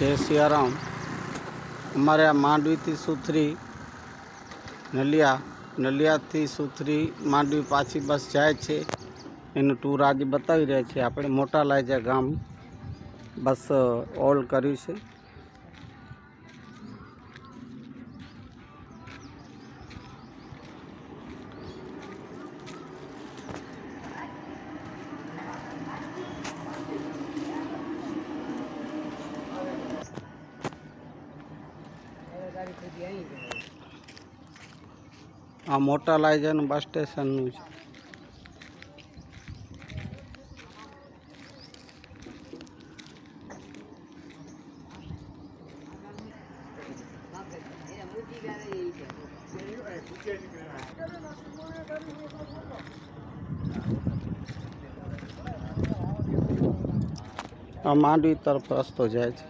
જય સિયારામ. અમારે આ માંડવીથી સુથરી નલિયા, નલિયાથી સુથરી માંડવી પાછી બસ જાય છે. એનું ટૂર આજે બતાવી રહ્યા છીએ. આપણે મોટા લાયજા ગામ બસ ઓલ કર્યું છે. આ મોટા લાયજાનું બસ સ્ટેશનનું છે આ માંડવી તરફ રસ્તો જાય છે.